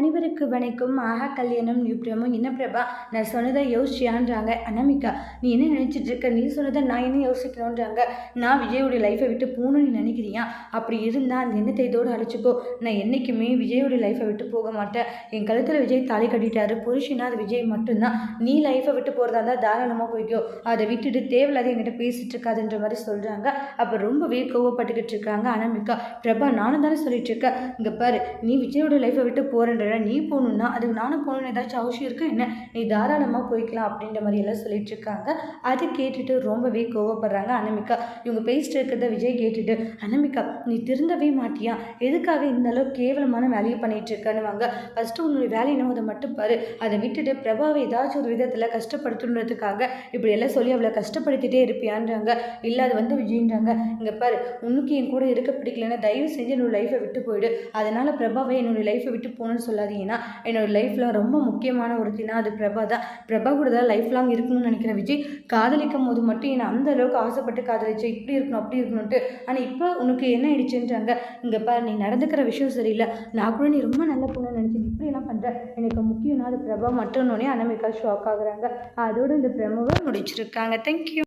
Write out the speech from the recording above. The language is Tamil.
அனைவருக்கு வணக்கம். ஆஹா கல்யாணம் நியூப்ரமும் என்ன பிரபா. நான் சொன்னதை யோசிச்சியான்றாங்க அனாமிகா. நீ என்ன நினச்சிட்டு இருக்க? நீ சொன்னதை நான் என்ன யோசிக்கணுன்றாங்க நான் விஜயோடைய லைஃப்பை விட்டு போகணும்னு நினைக்கிறியா? அப்படி இருந்தால் அந்த எண்ணத்தை இதோடு அழைச்சிக்கோ. நான் என்றைக்குமே விஜயோடைய லைஃப்பை விட்டு போக மாட்டேன். என் கழுத்தில் விஜய் தாலி கட்டிட்டாரு. புருஷனா அது விஜய் மட்டும்தான். நீ லைஃப்பை விட்டு போகிறதா இருந்தால் தாராளமாக போய்க்கோ. அதை விட்டுட்டு தேவையில்லாத என்கிட்ட பேசிட்டு இருக்காதுன்ற மாதிரி சொல்கிறாங்க அப்போ ரொம்பவே கோவப்பட்டுக்கிட்டு இருக்காங்க அனாமிகா. பிரபா நானும் தானே சொல்லிட்டு இருக்கேன். இங்கே பாரு நீ விஜயோட லைஃப்பை விட்டு போகிறன்ற நீ போகணுன்னா அதுக்கு நானும் போகணுன்னு ஏதாச்சும் அவசியம் இருக்கா என்ன? நீ தாராளமாக போய்க்கலாம் அப்படின்ற மாதிரி எல்லாம் சொல்லிட்டு இருக்காங்க. அது கேட்டுட்டு ரொம்பவே கோவப்படுறாங்க அனமிகா. இவங்க பேசிட்டு இருக்கிறத விஜய் கேட்டுட்டு அனமிகா நீ திருந்தவே மாட்டியா? எதுக்காக இந்த அளவு கேவலமான வேலையை பண்ணிட்டு இருக்கன்னுவாங்க? ஃபஸ்ட்டு உன்னுடைய வேலை என்னவோ அதை மட்டும் பாரு. அதை விட்டுட்டு பிரபாவை ஏதாச்சும் ஒரு விதத்தில் கஷ்டப்படுத்தணுன்றதுக்காக இப்படி எல்லாம் சொல்லி அவளை கஷ்டப்படுத்திட்டே இருப்பியான்றாங்க. இல்லை அது வந்து விஜய்ன்றாங்க. இங்கே பாரு உனக்கு என் கூட இருக்க பிடிக்கலன்னா தயவு செஞ்சு என்னோட லைஃப்பை விட்டு போயிடு. அதனால் பிரபாவை என்னுடைய லைஃப்பை விட்டு போகணும்னு சொல்லாதீங்கன்னா என்னோடய லைஃப்பில் ரொம்ப முக்கியமான ஒருத்தினா அது பிரபா தான். பிரபா கூட தான் லைஃப் லாங் இருக்கணும்னு நினைக்கிறேன் விஜய். காதலிக்கும் போது மட்டும் என்னை அந்த அளவுக்கு ஆசைப்பட்டு காதலிச்சு இப்படி இருக்கணும் அப்படி இருக்கணும்ட்டு ஆனால் இப்போ உனக்கு என்ன ஆயிடுச்சுன்றாங்க? இங்கே பாரு நீ நடந்துக்கிற விஷயம் சரியில்லை. நான் கூட நீ ரொம்ப நல்ல பொண்ணு நினச்சி இப்படி எல்லாம் பண்ணுற எனக்கு முக்கியம்னா அது பிரபா மட்டும்னோடனே அனமிக்கா ஷாக் ஆகுறாங்க. அதோடு இந்த பிரமவை முடிச்சிருக்காங்க. தேங்க்யூ